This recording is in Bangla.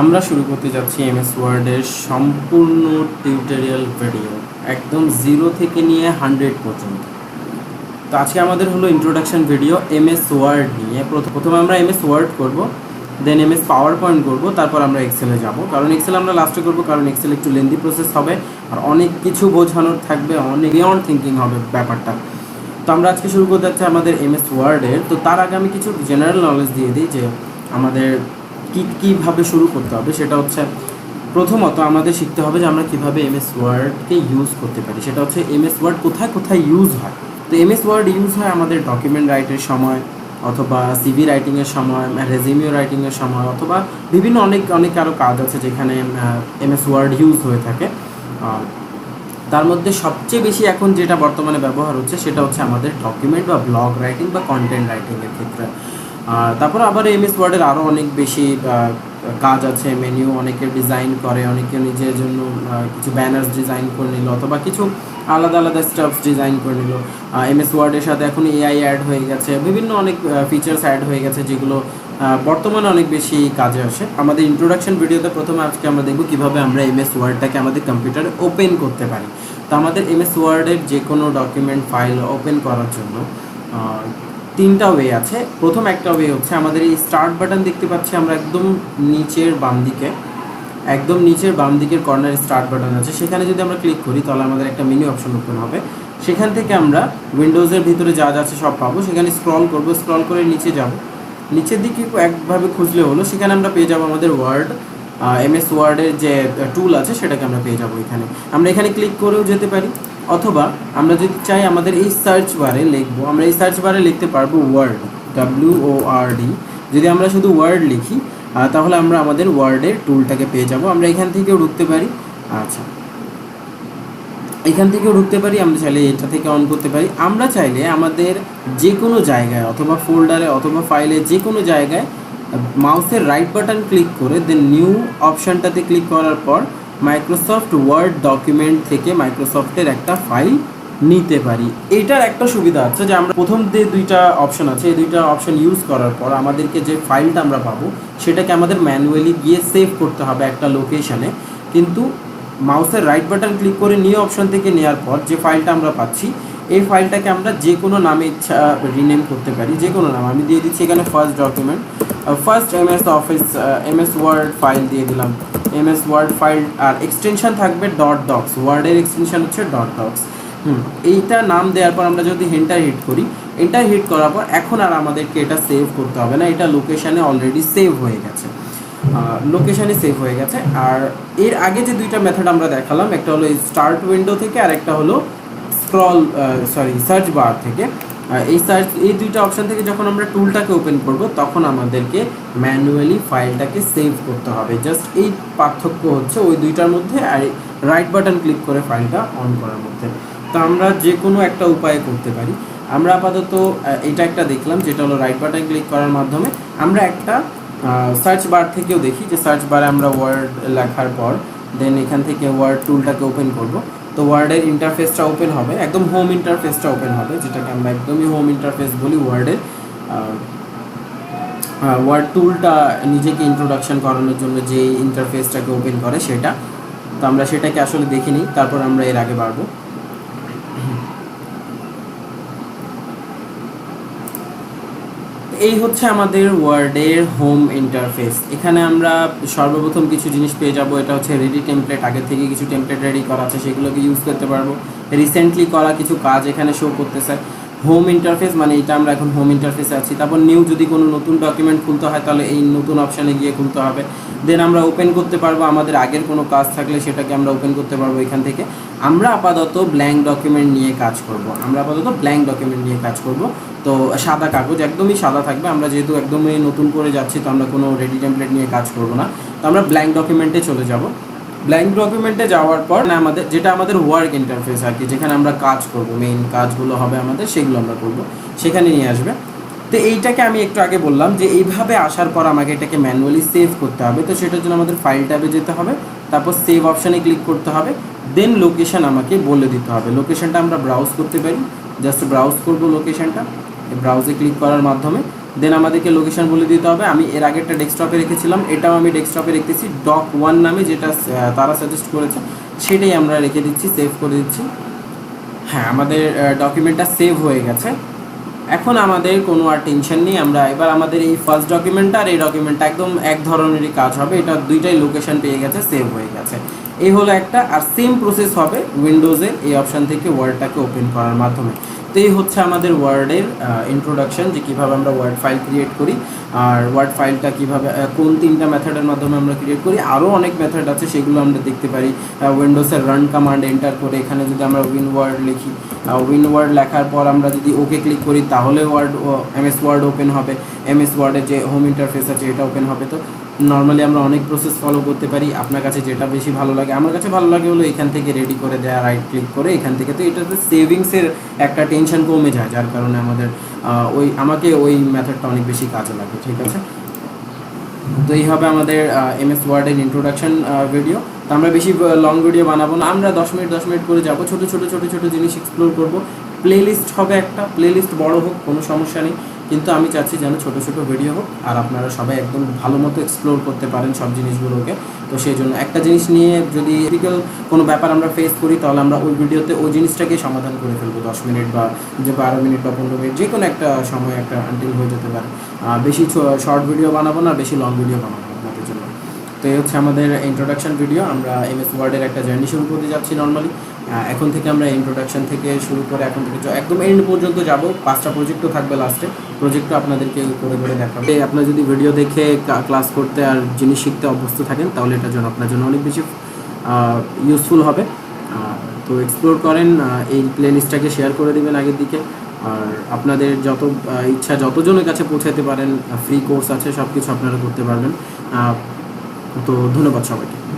আমরা শুরু করতে যাচ্ছি এমএস ওয়ার্ডের সম্পূর্ণ টিউটোরিয়াল ভিডিও একদম জিরো থেকে নিয়ে হান্ড্রেড পর্যন্ত। তো আজকে আমাদের হলো ইন্ট্রোডাকশন ভিডিও এমএস ওয়ার্ড নিয়ে। প্রথমে আমরা এমএস ওয়ার্ড করব দেন এমএস পাওয়ার পয়েন্ট করব, তারপর আমরা এক্সেলে যাব। কারণ এক্সেল আমরা লাস্টে করব, কারণ এক্সেল একটু লেন্দি প্রসেস হবে, আর অনেক কিছু বোঝানোর থাকবে, অনেক বিয়ন্ড থিঙ্কিং হবে ব্যাপারটা। তো আমরা আজকে শুরু করতে যাচ্ছি আমাদের এমএস ওয়ার্ডের তো তার আগে আমি কিছু জেনারেল নলেজ দিয়ে দিই যে আমাদের কী, কীভাবে শুরু করতে হবে সেটা হচ্ছে প্রথমত আমাদের শিখতে হবে যে আমরা কীভাবে এমএস ওয়ার্ডকে ইউজ করতে পারি। সেটা হচ্ছে এমএস ওয়ার্ড কোথায় কোথায় ইউজ হয়। তো এমএস ওয়ার্ড ইউজ হয় আমাদের ডকুমেন্ট রাইটের সময় অথবা সিভি রাইটিংয়ের সময় রেজিমিও রাইটিংয়ের সময় অথবা বিভিন্ন অনেক অনেক আরও কাজ আছে যেখানে এমএস ওয়ার্ড ইউজ হয়ে থাকে। তার মধ্যে সবচেয়ে বেশি এখন যেটা বর্তমানে ব্যবহার হচ্ছে সেটা হচ্ছে আমাদের ডকুমেন্ট বা ব্লগ রাইটিং বা কন্টেন্ট রাইটিংয়ের ক্ষেত্রে। আর তারপর আবার এমএস ওয়ার্ডের আরও অনেক বেশি কাজ আছে মেনিউ অনেকে ডিজাইন করে, অনেকে নিজের জন্য কিছু ব্যানার্স ডিজাইন করে নিল অথবা কিছু আলাদা আলাদা স্টাফস ডিজাইন করে নিল। এমএস ওয়ার্ডের সাথে এখন এআই অ্যাড হয়ে গেছে, বিভিন্ন অনেক ফিচার্স অ্যাড হয়ে গেছে যেগুলো বর্তমানে অনেক বেশি কাজে আসে। আমাদের ইন্ট্রোডাকশন ভিডিওতে প্রথমে আজকে আমরা দেখব কীভাবে আমরা এমএস ওয়ার্ডটাকে আমাদের কম্পিউটারে ওপেন করতে পারি। তো আমাদের এমএস ওয়ার্ডের যে কোনো ডকুমেন্ট ফাইল ওপেন করার জন্য তিনটা ওয়ে আছে। প্রথম একটা ওয়ে হচ্ছে আমাদের এই স্টার্ট বাটন দেখতে পাচ্ছি আমরা একদম নিচের বাম দিকে একদম নিচের বাম দিকের কর্নারে স্টার্ট বাটন আছে। সেখানে যদি আমরা ক্লিক করি, তাহলে আমাদের একটা মেনু অপশন ওপেন হবে। সেখান থেকে আমরা উইন্ডোজের ভিতরে যা যা আছে সব পাবো। সেখানে স্ক্রল করব স্ক্রল করে নিচে যাব। নিচের দিকে একভাবে খুঁজলে হলো, সেখানে আমরা পেয়ে যাব আমাদের ওয়ার্ড এমএস ওয়ার্ডের যে টুল আছে, সেটাকে আমরা পেয়ে যাব এখানে। আমরা এখানে ক্লিক করেও যেতে পারি। অথবা আমরা যদি চাই আমাদের এই সার্চ বারে লিখব, আমরা এই সার্চ বারে লিখতে পারব word W O R D যদি আমরা শুধু ওয়ার্ড লিখি তাহলে আমরা আমাদের ওয়ার্ডের টুলটাকে পেয়ে যাব। আমরা এখান থেকেও ঢুকতে পারি। আচ্ছা। এখান থেকেও ঢুকতে পারি, আমরা চাইলে এটা থেকে অন করতে পারি। আমরা চাইলে আমাদের যে কোনো জায়গায় অথবা ফোল্ডারে অথবা ফাইলে যে কোনো জায়গায় মাউসের রাইট বাটন ক্লিক করে দেন নিউ অপশানটাতে ক্লিক করার পর মাইক্রোসফট ওয়ার্ড ডকুমেন্ট থেকে মাইক্রোসফটের একটা ফাইল নিতে পারি। এটার একটা সুবিধা আছে যে আমরা প্রথম যে দুইটা অপশন আছে, এই দুইটা অপশন ইউজ করার পর আমাদেরকে যে ফাইলটা আমরা পাবো, সেটাকে আমাদের ম্যানুয়ালি গিয়ে সেভ করতে হবে একটা লোকেশনে কিন্তু মাউসের রাইট বাটন ক্লিক করে নিয়ে অপশন থেকে নেওয়ার পর যে ফাইলটা আমরা পাচ্ছি, এই ফাইলটাকে আমরা যে কোনো নামে ইচ্ছা রিনেম করতে পারি যে কোনো নাম। আমি দিয়ে দিচ্ছি এখানে first document first M S office M S word file দিয়ে দিলাম। এম এস ওয়ার্ড ফাইল আর এক্সটেনশন থাকবে ডট ডক্স ওয়ার্ডের এক্সটেনশন হচ্ছে ডট ডক্স হুম এইটা নাম দেওয়ার পর আমরা যদি এন্টার হিট করি এন্টার হিট করার পর এখন আর আমাদেরকে এটা সেভ করতে হবে না, এটা লোকেশানে অলরেডি সেভ হয়ে গেছে। লোকেশানে সেভ হয়ে গেছে। আর এর আগে যে দুইটা মেথড আমরা দেখালাম, একটা হলো স্টার্ট উইন্ডো থেকে আর একটা হলো স্ক্রল সরি সার্চ বার থেকে। এই সার্চ, এই দুইটা অপশন থেকে যখন আমরা টুলটাকে ওপেন করব, তখন আমাদেরকে ম্যানুয়ালি ফাইলটাকে সেভ করতে হবে। জাস্ট এই পার্থক্য হচ্ছে ওই দুইটার মধ্যে আর রাইট বাটন ক্লিক করে ফাইলটা অন করার মধ্যে। তো আমরা যে কোনো একটা উপায়ে করতে পারি। আমরা আপাতত এটা একটা দেখলাম, যেটা হলো রাইট বাটন ক্লিক করার মাধ্যমে আমরা একটা সার্চ বার থেকেও দেখি যে সার্চ বারে আমরা ওয়ার্ড লেখার পর দেন এখান থেকে ওয়ার্ড টুলটাকে ওপেন করব। তো ওয়ার্ডের ইন্টারফেসটা ওপেন হবে, একদম হোম ইন্টারফেসটা ওপেন হবে, যেটাকে আমরা একদমই হোম ইন্টারফেস বলি ওয়ার্ডের ওয়ার্ড টুলটা নিজেকে ইন্ট্রোডাকশন করানোর জন্য যে ইন্টারফেসটাকে ওপেন করে সেটা। তো আমরা সেটাকে আসলে দেখে নিই, তারপর আমরা এর আগে বাড়বো। এই হচ্ছে আমাদের ওয়ার্ডের হোম ইন্টারফেস এখানে আমরা সর্বপ্রথম কিছু জিনিস পেয়ে যাব। এটা হচ্ছে রেডি টেমপ্লেট আগে থেকে কিছু টেমপ্লেট রেডি করা আছে, সেগুলোকে ইউজ করতে পারব। রিসেন্টলি করা কিছু কাজ এখানে শো করতেছে। হোম ইন্টারফেস মানে এটা আমরা এখন হোম ইন্টারফেসে আছি। তারপর নিউ যদি কোনো নতুন ডকুমেন্ট খুলতে হয়, তাহলে এই নতুন অপশানে গিয়ে খুলতে হবে। দেন আমরা ওপেন করতে পারব, আমাদের আগের কোনো কাজ থাকলে সেটাকে আমরা ওপেন করতে পারব এখান থেকে। আমরা আপাতত ব্ল্যাঙ্ক ডকুমেন্ট নিয়ে কাজ করব। আমরা আপাতত ব্ল্যাঙ্ক ডকুমেন্ট নিয়ে কাজ করব। তো সাদা কাগজ একদমই সাদা থাকবে। আমরা যেহেতু একদমই নতুন করে যাচ্ছি, তো আমরা কোনো রেডি টেমপ্লেট নিয়ে কাজ করব না। তো আমরা ব্ল্যাঙ্ক ডকুমেন্টে চলে যাব। ব্ল্যাঙ্ক ডকুমেন্টে যাওয়ার পর না আমাদের, যেটা আমাদের ওয়ার্ক ইন্টারফেস আর কি, যেখানে আমরা কাজ করব মেইন কাজগুলো হবে আমাদের, সেগুলো আমরা করব, সেখানে নিয়ে আসবে। তো এইটাকে আমি একটু আগে বললাম যে এইভাবে আসার পর আমাকে এটাকে ম্যানুয়ালি সেভ করতে হবে। তো সেটার জন্য আমাদের ফাইল ট্যাবে যেতে হবে, তারপর সেভ অপশানে ক্লিক করতে হবে দেন লোকেশন আমাকে বলে দিতে হবে। লোকেশানটা আমরা ব্রাউজ করতে পারি। জাস্ট ব্রাউজ করব লোকেশনটা ব্রাউজে ক্লিক করার মাধ্যমে দেন আমাদেরকে লোকেশন বলে দিতে হবে। আমি এর আগেরটা ডেস্কটপে রেখেছিলাম, এটাও আমি ডেস্কটপে রেখেছি। ডক ওয়ান নামে যেটা তারা সাজেস্ট করেছে, সেটাই আমরা রেখে দিচ্ছি সেভ করে দিচ্ছি। হ্যাঁ আমাদের ডকুমেন্টটা সেভ হয়ে গেছে। এখন আমাদের কোনো আর টেনশন নেই, আমরা এবার আমাদের এই ফার্স্ট ডকুমেন্টটা আর এই ডকুমেন্টটা একদম এক ধরনেরই কাজ হবে। এটা দুইটাই লোকেশন পেয়ে গেছে সেভ হয়ে গেছে। এই হলো একটা, আর সেম প্রসেস হবে উইন্ডোজের এই অপশান থেকে ওয়ার্ডটাকে ওপেন করার মাধ্যমে। তো এই হচ্ছে আমাদের ওয়ার্ডের ইন্ট্রোডাকশন যে কীভাবে আমরা ওয়ার্ড ফাইল ক্রিয়েট করি, আর ওয়ার্ড ফাইলটা কীভাবে কোন তিনটা মেথডের মাধ্যমে আমরা ক্রিয়েট করি, আরও অনেক মেথড আছে সেগুলো আমরা দেখতে পারি। উইন্ডোজের রান কমান্ড এন্টার করে এখানে যদি আমরা উইন ওয়ার্ড লিখি উইন ওয়ার্ড লেখার পর আমরা যদি ওকে ক্লিক করি, তাহলে ওয়ার্ড এমএস ওয়ার্ড ওপেন হবে। এমএস ওয়ার্ডের যে হোম ইন্টারফেস আছে, এটা ওপেন হবে। তো নর্মালি আমরা অনেক প্রসেস ফলো করতে পারি। আপনার কাছে যেটা বেশি ভালো লাগে, আমার কাছে ভালো লাগে হলো এখান থেকে রেডি করে দেওয়া রাইট ক্লিক করে এখান থেকে। তো এটাতে সেভিংসের একটা টেনশন কমে যায়, যার কারণে আমাদের ওই, আমাকে ওই মেথডটা অনেক বেশি কাজে লাগে, ঠিক আছে? তো এই হবে আমাদের এম এস ওয়ার্ডের ইন্ট্রোডাকশন ভিডিও আমরা বেশি লং ভিডিও বানাবো না। আমরা দশ মিনিট দশ মিনিট করে যাব। ছোটো ছোটো ছোটো ছোটো জিনিস এক্সপ্লোর করব। প্লে লিস্ট হবে একটা। প্লে লিস্ট বড় হোক, কোনো সমস্যা নেই। কিন্তু আমি চাচ্ছি যেন ছোটো ছোটো ভিডিও হোক, আর আপনারা সবাই একদম ভালো মতো এক্সপ্লোর করতে পারেন সব জিনিসগুলোকে। তো সেই জন্য একটা জিনিস নিয়ে যদি ক্রিটিক্যাল কোনো ব্যাপার আমরা ফেস করি, তাহলে আমরা ওই ভিডিওতে ওই জিনিসটাকে সমাধান করে ফেলব। দশ মিনিট বা যে বারো মিনিট বা পনেরো মিনিট, যে কোনো একটা সময় একটা আনটিল হয়ে যেতে পারে। বেশি শর্ট ভিডিও বানাবো না, বেশি লং ভিডিও বানাবো। তো এই হচ্ছে আমাদের ইন্ট্রোডাকশন ভিডিও আমরা এম এস ওয়ার্ডের একটা জার্নি শুরু করতে যাচ্ছি নর্মালি এখন থেকে আমরা ইন্ট্রোডাকশন থেকে শুরু করে এখন থেকে একদম এন্ড পর্যন্ত যাব। পাঁচটা প্রজেক্টও থাকবে লাস্টে প্রজেক্টও আপনাদেরকে করে করে দেখাবে। আপনার যদি ভিডিও দেখে ক্লাস করতে আর জিনিস শিখতে অভ্যস্ত থাকেন, তাহলে এটার জন্য আপনার জন্য অনেক বেশি ইউজফুল হবে। তো এক্সপ্লোর করেন এই প্লেলিস্টটাকে শেয়ার করে দিবেন আগের দিকে। আর আপনাদের যত ইচ্ছা যতজনের কাছে পৌঁছাতে পারেন ফ্রি কোর্স আছে সব কিছু আপনারা করতে পারবেন। তো ধন্যবাদ সবাইকে।